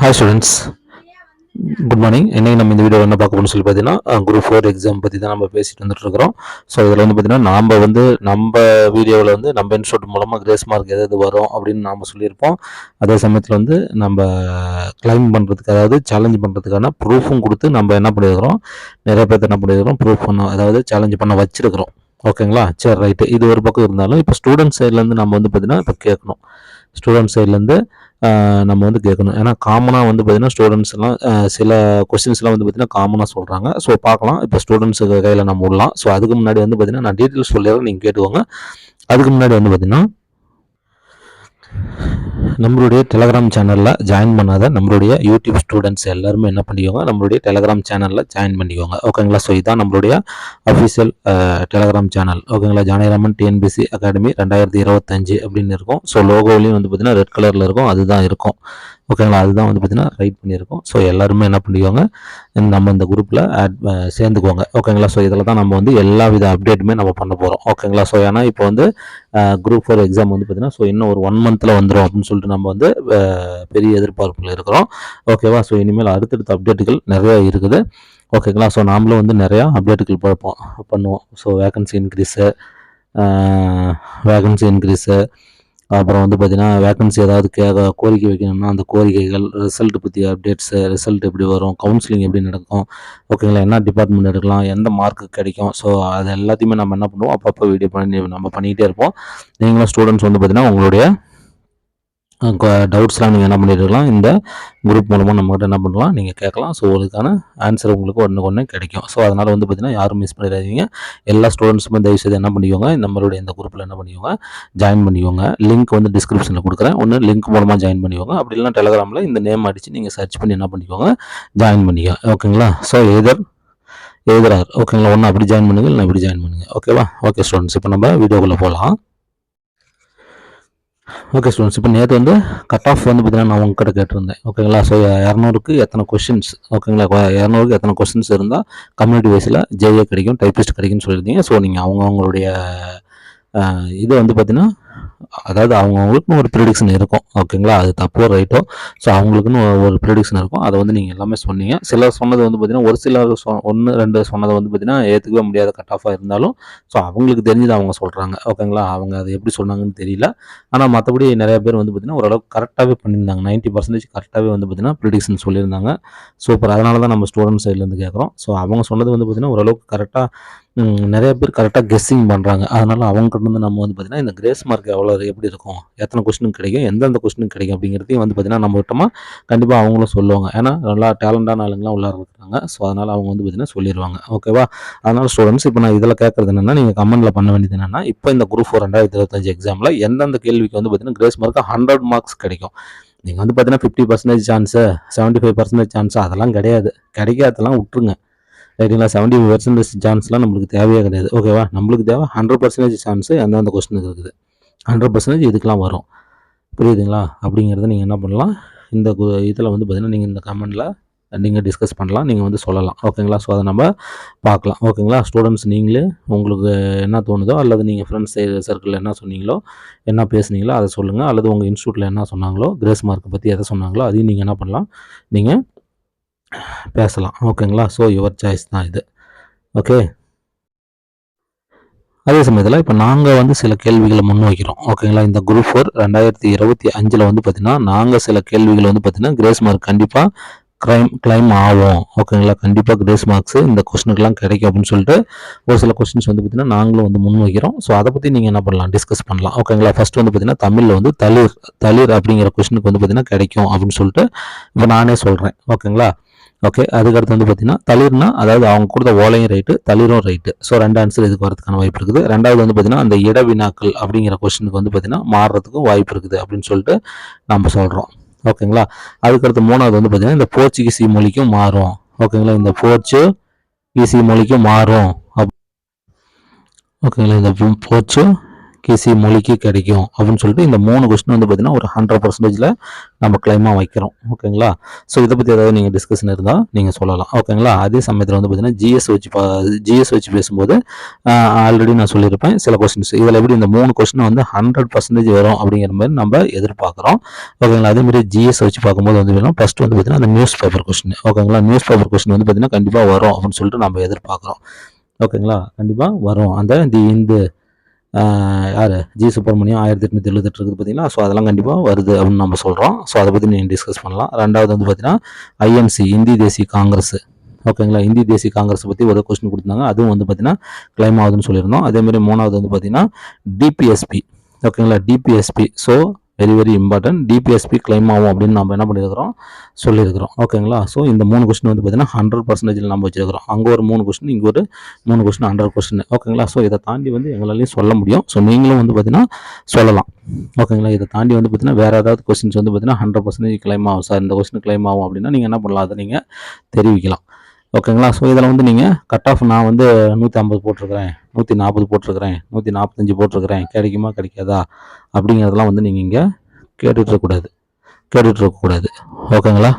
Hi students good morning இன்றைக்கி நம்ம இந்த வீடியோ என்ன பார்க்க சொல்லி பார்த்தீங்கன்னா குரூப் ஃபோர் எக்ஸாம் பற்றி தான் நம்ம பேசிட்டு வந்துட்டு இருக்கிறோம். ஸோ இதில் வந்து பார்த்தீங்கன்னா நாம் வந்து நம்ம வீடியோவில் வந்து நம்ம இன்ஸ்டியூட் மூலமாக கிரேஸ் மார்க் எது எது வரும் அப்படின்னு நாம் சொல்லியிருப்போம். அதே சமயத்தில் வந்து நம்ம கிளைம் பண்ணுறதுக்கு அதாவது சேலஞ்ச் பண்ணுறதுக்கான ப்ரூஃபும் கொடுத்து நம்ம என்ன பண்ணியிருக்கிறோம்? நிறைய பேர்த்த என்ன பண்ணியிருக்கிறோம்? ப்ரூஃப் பண்ண அதாவது சேலஞ்ச் பண்ண வச்சிருக்கிறோம். ஓகேங்களா சரி ரைட்டு இது ஒரு பக்கம் இருந்தாலும் இப்போ ஸ்டூடெண்ட் சைட்லேருந்து நம்ம வந்து பார்த்தீங்கன்னா இப்போ கேட்கணும். ஸ்டூடெண்ட் சைட்லேருந்து நம்ம வந்து கேட்கணும். ஏன்னா காமனாக வந்து பார்த்திங்கன்னா ஸ்டூடெண்ட்ஸ் எல்லாம் சில கொஸ்டின்ஸ்லாம் வந்து பார்த்திங்கன்னா காமனாக சொல்கிறாங்க ஸோ பார்க்கலாம். இப்போ ஸ்டூடெண்ட்ஸுக்கு கையில் நம்ம விடலாம். ஸோ அதுக்கு முன்னாடி வந்து பார்த்திங்கன்னா நான் டீட்டெயில்ஸ் சொல்லிடுறேன் நீங்கள் கேட்டுக்கோங்க. அதுக்கு முன்னாடி வந்து பார்த்திங்கன்னா நம்மளுடைய டெலகிராம் சேனலில் ஜாயின் பண்ணாத நம்மளுடைய யூடியூப் ஸ்டூடெண்ட்ஸ் எல்லாருமே என்ன பண்ணிக்கோங்க நம்மளுடைய டெலகிராம் சேனலில் ஜாயின் பண்ணிக்கோங்க. ஓகேங்களா ஸோ இதுதான் நம்மளுடைய அஃபிஷியல் டெலகிராம் சேனல் ஓகேங்களா ஜானகிராமன் டிஎன்பிசி அகாடமி ரெண்டாயிரத்தி இருபத்தஞ்சு அப்படின்னு இருக்கும். ஸோ லோகோலையும் வந்து பார்த்தீங்கன்னா ரெட் கலரில் இருக்கும். அதுதான் இருக்கும். ஓகேங்களா அதுதான் வந்து பார்த்திங்கன்னா ரைட் பண்ணியிருக்கோம். ஸோ எல்லாருமே என்ன பண்ணிக்கோங்க நம்ம இந்த குரூப்பில் ஆட் சேர்ந்துக்கோங்க. ஓகேங்களா ஸோ இதில் தான் நம்ம வந்து எல்லா வித அப்டேட்டுமே நம்ம பண்ண போகிறோம் ஓகேங்களா ஸோ ஏன்னா இப்போ வந்து குரூப் ஃபோர் எக்ஸாம் வந்து பார்த்தீங்கன்னா ஸோ இன்னும் ஒரு ஒன் மந்தில் வந்துடும் அப்படின்னு சொல்லிட்டு நம்ம வந்து பெரிய எதிர்பார்ப்பில் இருக்கிறோம். ஓகேவா ஸோ இனிமேல் அடுத்தடுத்த அப்டேட்டுகள் நிறையா இருக்குது. ஓகேங்களா ஸோ நாமளும் வந்து நிறையா அப்டேட்டுகள் பார்ப்போம் பண்ணுவோம். So vacancy increase vacancy increase அப்புறம் வந்து பார்த்திங்கன்னா வேகன்சி ஏதாவது கேட்க கோரிக்கை வைக்கணும்னா அந்த கோரிக்கைகள் ரிசல்ட் பற்றி அப்டேட்ஸு ரிசல்ட் எப்படி வரும் கவுன்சிலிங் எப்படி நடக்கும் ஓகேங்களா என்ன டிபார்ட்மெண்ட் எடுக்கலாம் எந்த மார்க்கு கிடைக்கும்? ஸோ அது எல்லாத்தையுமே நம்ம என்ன பண்ணுவோம் அப்பப்போ வீடியோ பண்ணி நம்ம பண்ணிக்கிட்டே இருப்போம். நீங்களும் ஸ்டூடெண்ட்ஸ் வந்து பார்த்திங்கன்னா உங்களுடைய டவுட்ஸ்லாம் நீங்கள் என்ன பண்ணிட்டுருக்கலாம் இந்த குரூப் மூலமாக நம்மகிட்ட என்ன பண்ணலாம் நீங்கள் கேட்கலாம். ஸோ அதுக்கான ஆன்சர் உங்களுக்கு ஒன்று ஒன்று கிடைக்கும். ஸோ அதனால் வந்து பார்த்தீங்கன்னா யாரும் மிஸ் பண்ணிடாதீங்க. எல்லா ஸ்டூடெண்ட்ஸுமே தயவுசெய்து என்ன பண்ணிக்கோங்க நம்மளுடைய இந்த குரூப்பில் என்ன பண்ணிக்கோங்க ஜாயின் பண்ணிக்கோங்க. லிங்க் வந்து டிஸ்கிரிப்ஷனில் கொடுக்குறேன். ஒன்று லிங்க் மூலமாக ஜாயின் பண்ணிக்கோங்க. அப்படி இல்லைனா டெலகிராமில் இந்த நேம் அடித்து நீங்கள் சர்ச் பண்ணி என்ன பண்ணிக்கோங்க ஜாயின் பண்ணிக்கோங்க. ஓகேங்களா ஸோ எதர் எதிரார் ஓகேங்களா ஒன்று அப்படி ஜாயின் பண்ணுங்க இல்லை இப்படி ஜாயின் பண்ணுங்கள் ஓகேவா ஓகே ஸ்டூடெண்ட்ஸ் இப்போ நம்ம வீடியோக்குள்ளே போகலாம். ஓகே ஸ்டூடெண்ட்ஸ் இப்போ நேற்று வந்து கட் ஆஃப் வந்து பார்த்தீங்கன்னா நான் உங்ககிட்ட கேட்டிருந்தேன். ஓகேங்களா ஸோ இரநூறுக்கு எத்தனை கொஷின்ஸ் ஓகேங்களா இரநூறுக்கு எத்தனை கொஷின்ஸ் இருந்தால் கம்யூனிட்டி வைஸில் ஜேஏ கிடைக்கும் டைப்பிஸ்ட் கிடைக்கும்னு சொல்லியிருந்தீங்க. ஸோ நீங்கள் அவங்கவுங்களுடைய இது வந்து பார்த்தீங்கன்னா அதாவது அவங்கவுங்களுக்கும் ஒரு ப்ரிடிக்ஷன் இருக்கும். ஓகேங்களா அது தப்போ ரைட்டோ ஸோ அவங்களுக்குன்னு ஒரு- ப்ரிடிக்ஷன் இருக்கும். அதை வந்து நீங்கள் எல்லாமே சொன்னீங்க. சிலர் சொன்னது வந்து பார்த்தீங்கன்னா ஒரு சிலர் சொ ஒன்று ரெண்டு சொன்னதை வந்து பார்த்தீங்கன்னா ஏற்றுக்கவே முடியாத கட் ஆஃபாக இருந்தாலும் ஸோ அவங்களுக்கு தெரிஞ்சது அவங்க சொல்கிறாங்க ஓகேங்களா அவங்க அதை எப்படி சொன்னாங்கன்னு தெரியல. ஆனால் மற்றபடி நிறைய பேர் வந்து பார்த்தீங்கன்னா ஓரளவுக்கு கரெக்டாகவே பண்ணியிருந்தாங்க. நைன்ட்டி பர்சன்டேஜ் கரெக்டாகவே வந்து பார்த்தீங்கன்னா ப்ரிடிக்ஷன் சொல்லியிருந்தாங்க. சூப்பர் அதனால தான் நம்ம ஸ்டூடெண்ட் சைட்லேருந்து கேட்குறோம் ஸோ அவங்க சொன்னது வந்து பார்த்தீங்கன்னா ஓரளவுக்கு கரெக்டாக நிறைய பேர் கரெக்டாக கெஸ்ஸிங் பண்ணுறாங்க அதனால் அவங்ககிட்ட வந்து நம்ம வந்து பார்த்தீங்கன்னா இந்த கிரேஸ் மார்க் எவ்வளோ எப்படி இருக்கும் எத்தனை கொஸ்டினுக்கு கிடைக்கும் எந்தெந்த கொஸ்டினுக்கு கிடைக்கும் அப்படிங்கிறதையும் வந்து பார்த்திங்கன்னா நம்ம விட்டோமா கண்டிப்பாக அவங்களும் சொல்லுவாங்க. ஏன்னா நல்லா டேலண்டான ஆளுங்களாம் உள்ளார இருக்கிறாங்க ஸோ அதனால் அவங்க வந்து பார்த்திங்கன்னா சொல்லிடுவாங்க ஓகேவா அதனால் ஸ்டூடெண்ட்ஸ் இப்போ நான் இதில் கேட்குறது என்னென்னா நீங்கள் கமெண்ட்டில் பண்ண வேண்டியது என்னென்னா இப்போ இந்த குரூப் ஃபோர் ரெண்டாயிரத்தி இருபத்தஞ்சு எக்ஸாமில் எந்தெந்த கேள்விக்கு வந்து பார்த்தீங்கன்னா கிரேஸ் மார்க் ஹண்ட்ரட் மார்க்ஸ் கிடைக்கும். நீங்கள் வந்து பார்த்தீங்கன்னா fifty percentage chance seventy five percentage chance அதெல்லாம் கிடையாது. கிடைக்காதெல்லாம் விட்டுருங்க. ரைட்டுங்களா செவன்ட்டி ஃபைவ் பர்சன்டேஜ் சான்ஸ்லாம் நம்மளுக்கு தேவையே கிடையாது. ஓகேவா நம்மளுக்கு தேவை ஹண்ட்ரட் பர்சன்டேஜ் சான்ஸு அந்தந்த கொஸ்டினுக்கு இருக்குது. ஹண்ட்ரட் பர்சன்டேஜ் இதுக்கெலாம் வரும். புரியுதுங்களா? அப்படிங்கிறத நீங்கள் என்ன பண்ணலாம்? இந்த இதில் வந்து பார்த்தீங்கன்னா நீங்கள் இந்த கமெண்டில் நீங்கள் டிஸ்கஸ் பண்ணலாம். நீங்கள் வந்து சொல்லலாம். ஓகேங்களா ஸோ அதை நம்ம பார்க்கலாம். ஓகேங்களா ஸ்டூடெண்ட்ஸ் நீங்களே உங்களுக்கு என்ன தோணுதோ அல்லது நீங்கள் ஃப்ரெண்ட்ஸ் சர்க்கிளில் என்ன சொன்னீங்களோ என்ன பேசுனீங்களோ அதை சொல்லுங்கள் அல்லது உங்கள் இன்ஸ்டியூட்டில் என்ன சொன்னாங்களோ கிரேஸ் மார்க்கை பற்றி எதை சொன்னாங்களோ அதையும் நீங்கள் என்ன பண்ணலாம்? நீங்கள் பேசலாம். ஓகேங்களா? ஸோ யுவர் சாய்ஸ் தான் இது. ஓகே அதே சமயத்தில் இப்போ நாங்கள் வந்து சில கேள்விகளை முன்வைக்கிறோம். ஓகேங்களா? இந்த குரூப் ஃபோர் ரெண்டாயிரத்தி இருபத்தி அஞ்சில் வந்து பார்த்தீங்கன்னா நாங்கள் சில கேள்விகள் வந்து பார்த்தீங்கன்னா கிரேஸ் மார்க் கண்டிப்பாக க்ளைம் க்ளைம் ஆகும். ஓகேங்களா? கண்டிப்பாக கிரேஸ் மார்க்ஸ் இந்த கொஸ்டினுக்குலாம் கிடைக்கும் அப்படின்னு சொல்லிட்டு ஒரு சில கொஸ்டின்ஸ் வந்து பார்த்தீங்கன்னா நாங்களும் வந்து முன்வைக்கிறோம். ஸோ அதை பற்றி நீங்கள் என்ன பண்ணலாம்? டிஸ்கஸ் பண்ணலாம். ஓகேங்களா? ஃபர்ஸ்ட் வந்து பார்த்தீங்கன்னா தமிழில் வந்து தளிர் தளிர் அப்படிங்கிற கொஸ்டினுக்கு வந்து பார்த்தீங்கன்னா கிடைக்கும் அப்படின்னு சொல்லிட்டு இப்போ நானே சொல்கிறேன் ஓகேங்களா? ஓகே அதுக்கடுத்து வந்து பார்த்தீங்கன்னா தளிர்னா அதாவது அவங்க கொடுத்த ஓலையும் ரைட்டு தளிரும் ரைட்டு ஸோ ரெண்டு ஆன்சர் இதுக்கு வரதுக்கான வாய்ப்பு இருக்குது. ரெண்டாவது வந்து பார்த்தீங்கன்னா அந்த இட வினாக்கள் அப்படிங்கிற கொஸ்டினுக்கு வந்து பார்த்தீங்கன்னா மாறுறதுக்கும் வாய்ப்பு இருக்குது அப்படின்னு சொல்லிட்டு நம்ம சொல்கிறோம் ஓகேங்களா அதுக்கடுத்து மூணாவது வந்து பார்த்தீங்கன்னா இந்த போர்ச்சுகீசி மொழிக்கும் மாறும். ஓகேங்களா இந்த போர்ச்சு ஈசி மொழிக்கும் மாறும். அப் ஓகேங்களா இந்த போர்ச்சு கிசி மொழிக்கு கிடைக்கும் அப்படின்னு சொல்லிட்டு இந்த மூணு கொஸ்டின் வந்து பார்த்தீங்கன்னா ஒரு ஹண்ட்ரட் பர்சன்டேஜில் நம்ம கிளைமாக வைக்கிறோம். ஓகேங்களா ஸோ இதை பற்றி ஏதாவது நீங்கள் டிஸ்கஷன் இருந்தால் நீங்கள் சொல்லலாம். ஓகேங்களா அதே சமயத்தில் வந்து பார்த்தீங்கன்னா ஜிஎஸ் வச்சு பா ஜிஎஸ் வச்சு பேசும்போது ஆல்ரெடி நான் சொல்லியிருப்பேன் சில கொஸ்டின்ஸ் இதில் எப்படி இந்த மூணு கொஸ்டின் வந்து ஹண்ட்ரட் பர்சன்டேஜ் வரும் அப்படிங்கிற மாதிரி நம்ம எதிர்பார்க்குறோம். ஓகேங்களா அதே மாதிரி ஜிஎஸ் வச்சு பார்க்கும்போது வந்து பார்த்தீங்கன்னா வந்து பார்த்தீங்கன்னா அந்த நியூஸ் பேப்பர் கொஸ்டின் ஓகேங்களா நியூஸ் பேப்பர் கொஸ்டின் வந்து பார்த்தீங்கன்னா கண்டிப்பாக வரும் அப்படின்னு சொல்லிட்டு நம்ம எதிர்பார்க்குறோம். ஓகேங்களா கண்டிப்பாக வரும். அந்த தி இந்து யார்? ஜி சுப்பிரமணியம் ஆயிரத்தி எட்நூற்றி எழுபத்தெட்டு இருக்குது பார்த்தீங்கன்னா ஸோ அதெல்லாம் கண்டிப்பாக வருது அப்படின்னு நம்ம சொல்கிறோம் ஸோ அதை பற்றி நீங்கள் டிஸ்கஸ் பண்ணலாம். ரெண்டாவது வந்து பார்த்தீங்கன்னா ஐஎன்சி இந்தி தேசிய காங்கிரஸ். ஓகேங்களா இந்திய தேசிய காங்கிரஸ் பற்றி ஒரு கொஸ்டின் கொடுத்தாங்க அதுவும் வந்து பார்த்தீங்கன்னா கிளைம் ஆகுதுன்னு சொல்லியிருந்தோம். அதேமாதிரி மூணாவது வந்து பார்த்தீங்கன்னா டிபிஎஸ்பி ஓகேங்களா DPSP so very very important DPSP claim ஆகும் அப்படின்னு நம்ம என்ன பண்ணியிருக்கிறோம் சொல்லியிருக்கிறோம். ஓகேங்களா ஸோ இந்த மூணு கொஸ்டின் வந்து பார்த்தீங்கன்னா ஹண்ட்ரட் பர்சன்டேஜில் நம்ம வச்சிருக்கிறோம். அங்கே ஒரு மூணு கொஸ்டின் இங்கே ஒரு மூணு கொஸ்டின் ஹண்ட்ரட் கொஸ்டின் ஓகேங்களா ஸோ இதை தாண்டி வந்து எங்களாலையும் சொல்ல முடியும். ஸோ நீங்களும் வந்து பார்த்தீங்கன்னா சொல்லலாம். ஓகேங்களா இதை தாண்டி வந்து பார்த்தீங்கன்னா வேறு ஏதாவது கொஸ்டின்ஸ் வந்து பார்த்தீங்கன்னா ஹண்ட்ரட் பர்சன்டேஜ் கிளைம் ஆகும். சார் இந்த கொஸ்டின் கிளைம் ஆகும் அப்படின்னா நீங்கள் என்ன பண்ணலாம்? அதை நீங்கள் தெரிவிக்கலாம். ஓகேங்களா? ஸோ இதில் வந்து நீங்கள் கட் ஆஃப் நான் வந்து நூற்றி ஐம்பது போட்டிருக்கிறேன். நூற்றி நாற்பது போட்டிருக்கிறேன். நூற்றி நாற்பத்தஞ்சு போட்டிருக்கிறேன். கிடைக்குமா? கிடைக்காதா? அப்படிங்கிறதெல்லாம் வந்து நீங்கள் இங்கே கேட்டுட்ருக்கக்கூடாது கேட்டுட்ருக்கக்கூடாது ஓகேங்களா?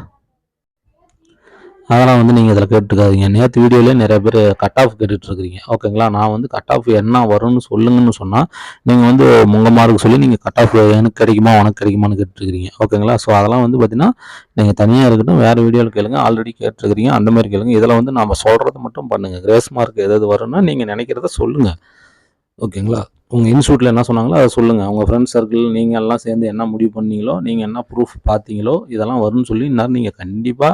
அதெல்லாம் வந்து நீங்கள் இதில் கேட்டுக்காதீங்க. நேற்று வீடியோலேயே நிறைய பேர் கட் ஆஃப் கேட்டுட்ருக்கிறீங்க. ஓகேங்களா நான் வந்து கட் ஆஃப் என்ன வரும்னு சொல்லுங்கன்னு சொன்னால் நீங்கள் வந்து உங்கள் மார்க்கு சொல்லி நீங்கள் கட் ஆஃப் எனக்கு கிடைக்குமா உனக்கு கிடைக்குமான்னு கேட்டுருக்கிறீங்க ஓகேங்களா ஸோ அதெல்லாம் வந்து பார்த்தீங்கன்னா நீங்கள் தனியாக இருக்கட்டும் வேறு வீடியோவில் கேளுங்க. ஆல்ரெடி கேட்டுருக்கிறீங்க அந்த மாதிரி கேளுங்க. இதில் வந்து நம்ம சொல்கிறத மட்டும் பண்ணுங்கள் கிரேஸ் மார்க் எதாவது வரும்னா நீங்கள் நினைக்கிறத சொல்லுங்கள் ஓகேங்களா உங்கள் இன்ஸ்டியூட்டில் என்ன சொன்னாங்களோ அதை சொல்லுங்கள் உங்கள் ஃப்ரெண்ட்ஸ் சர்க்கிள் நீங்கள் எல்லாம் சேர்ந்து என்ன முடிவு பண்ணீங்களோ நீங்கள் என்ன ப்ரூஃப் பார்த்தீங்களோ இதெல்லாம் வரும்னு சொல்லி இன்னும் நீங்கள் கண்டிப்பாக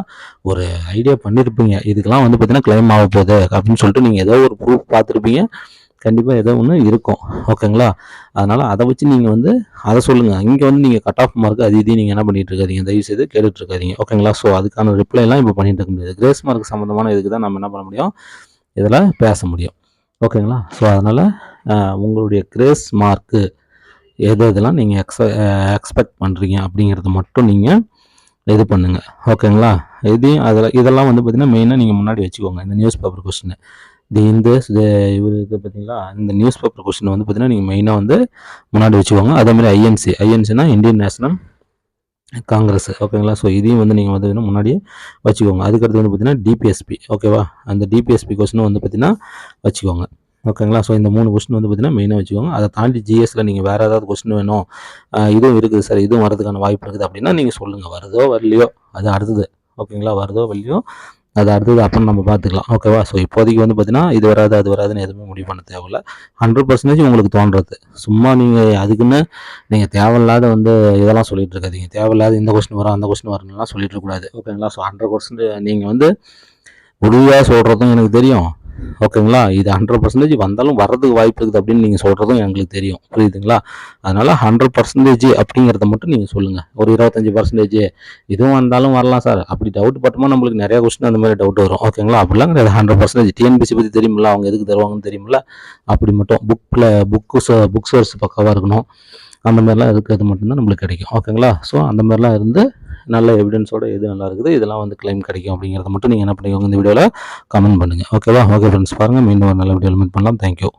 ஒரு ஐடியா பண்ணியிருப்பீங்க இதுக்கெல்லாம் வந்து பார்த்தீங்கன்னா கிளைம் ஆக போகுது அப்படின்னு சொல்லிட்டு நீங்கள் ஏதோ ஒரு ப்ரூஃப் பார்த்துருப்பீங்க. கண்டிப்பாக ஏதோ ஒன்று இருக்கும். ஓகேங்களா அதனால் அதை வச்சு நீங்கள் வந்து அதை சொல்லுங்கள் இங்கே வந்து நீங்கள் கட் ஆஃப் மார்க் அது இதையும் நீங்கள் என்ன பண்ணிட்டு இருக்காதீங்க. தயவு செய்து கேட்டுட்டு இருக்காதீங்க. ஓகேங்களா ஸோ அதுக்கான ரிப்ளைலாம் இப்போ பண்ணிட்டு இருக்க முடியாது. கிரேஸ் மார்க் சம்மந்தமான இதுக்கு தான் நம்ம என்ன பண்ண முடியும்? இதில் பேச முடியும். ஓகேங்களா ஸோ அதனால் உங்களுடைய கிரேஸ் மார்க்கு எது எதெல்லாம் நீங்கள் எக்ஸ எக்ஸ்பெக்ட் பண்ணுறீங்க அப்படிங்கிறத மட்டும் நீங்கள் இது பண்ணுங்கள் ஓகேங்களா இதையும் அதில் இதெல்லாம் வந்து பார்த்திங்கன்னா மெயினாக நீங்கள் முன்னாடி வச்சுக்கோங்க. இந்த நியூஸ் பேப்பர் கொஸ்டின் தி இந்த இவர் இது பார்த்தீங்களா இந்த நியூஸ் பேப்பர் கொஸ்டின் வந்து பார்த்திங்கன்னா நீங்கள் மெயினாக வந்து முன்னாடி வச்சுக்கோங்க. அதேமாதிரி ஐஎன்சி ஐஎன்சினா இந்தியன் நேஷனல் காங்கிரஸ் ஓகேங்களா ஸோ இதையும் வந்து நீங்கள் வந்து முன்னாடியே வச்சுக்கோங்க. அதுக்கடுத்து வந்து பார்த்தீங்கன்னா டிபிஎஸ்பி ஓகேவா அந்த டிபிஎஸ்பி கொஸ்டினும் வந்து பார்த்தீங்கன்னா வச்சுக்கோங்க. ஓகேங்களா? ஸோ இந்த மூணு கொஸ்டின் வந்து பார்த்தீங்கன்னா மெயினாக வச்சுக்கோங்க. அதை தாண்டி ஜிஎஸ்சில் நீங்கள் வேறு ஏதாவது கொஸ்டின் வேணும் இதுவும் இருக்குது சார் இதுவும் வரதுக்கான வாய்ப்பு இருக்குது அப்படின்னா நீங்கள் சொல்லுங்கள் வருதோ வரலையோ அது அடுத்தது. ஓகேங்களா? வருதோ வரலையோ அது அடுத்தது அப்புறம் நம்ம பார்த்துக்கலாம் ஓகேவா ஸோ இப்போதைக்கு வந்து பார்த்தீங்கன்னா இது வராது அது வராதுன்னு எதுவுமே முடிவு பண்ண தேவையில்ல. ஹண்ட்ரட் பர்சன்டேஜ் உங்களுக்கு தோன்றது. சும்மா நீங்கள் அதுக்குன்னு நீங்கள் தேவையில்லாத வந்து இதெல்லாம் சொல்லிட்டு இருக்காதீங்க. தேவையில்லாத இந்த கொஸ்டின் வரும் அந்த கொஸ்டின் வரணும்லாம் சொல்லிட்டு இருக்கக்கூடாது ஓகேங்களா? ஸோ ஹண்ட்ரட் பர்சன்ட் நீங்கள் வந்து உறுதியாக சொல்கிறதும் எனக்கு தெரியும். ஓகேங்களா? இது ஹண்ட்ரட் பர்சன்டேஜ் வந்தாலும் வர்றதுக்கு வாய்ப்பு இருக்குது அப்படின்னு நீங்கள் சொல்கிறதும் எங்களுக்கு தெரியும். புரியுதுங்களா? அதனால் ஹண்ட்ரட் பர்சன்டேஜ் அப்படிங்கிறத மட்டும் நீங்கள் சொல்லுங்கள் ஒரு இருபத்தஞ்சி பர்சன்டேஜ் இதுவும் வந்தாலும் வரலாம் சார். அப்படி டவுட் பட்டோமா நம்மளுக்கு நிறையா கொஸ்டின் அந்த மாதிரி டவுட் வரும். ஓகேங்களா? அப்படிலாம் கிடையாது. ஹண்ட்ரட் பர்சன்டேஜ் டிஎன்பிசி பற்றி தெரியுமில்ல? அவங்க எதுக்கு தருவாங்கன்னு தெரியுமில்ல? அப்படி மட்டும். புக்கில் புக்கு புக் சோர்ஸ் பக்கவாக இருக்கணும். அந்த மாதிரிலாம் இருக்கிறது மட்டும்தான் நம்மளுக்கு கிடைக்கும். ஓகேங்களா? ஸோ அந்த மாதிரிலாம் இருந்து நல்ல எவிடன்ஸோட எது நல்லா இருக்குது இதெல்லாம் வந்து கிளைம் கிடைக்கும் அப்படிங்கிறத மட்டும் நீங்கள் என்ன பண்ணிக்கோங்க இந்த வீடியோவில் கமெண்ட் பண்ணுங்கள் ஓகேவா ஓகே ஃப்ரெண்ட்ஸ் பாருங்கள் மீண்டும் ஒரு நல்ல வீடியோவில் மீட் பண்ணலாம். தேங்க்யூ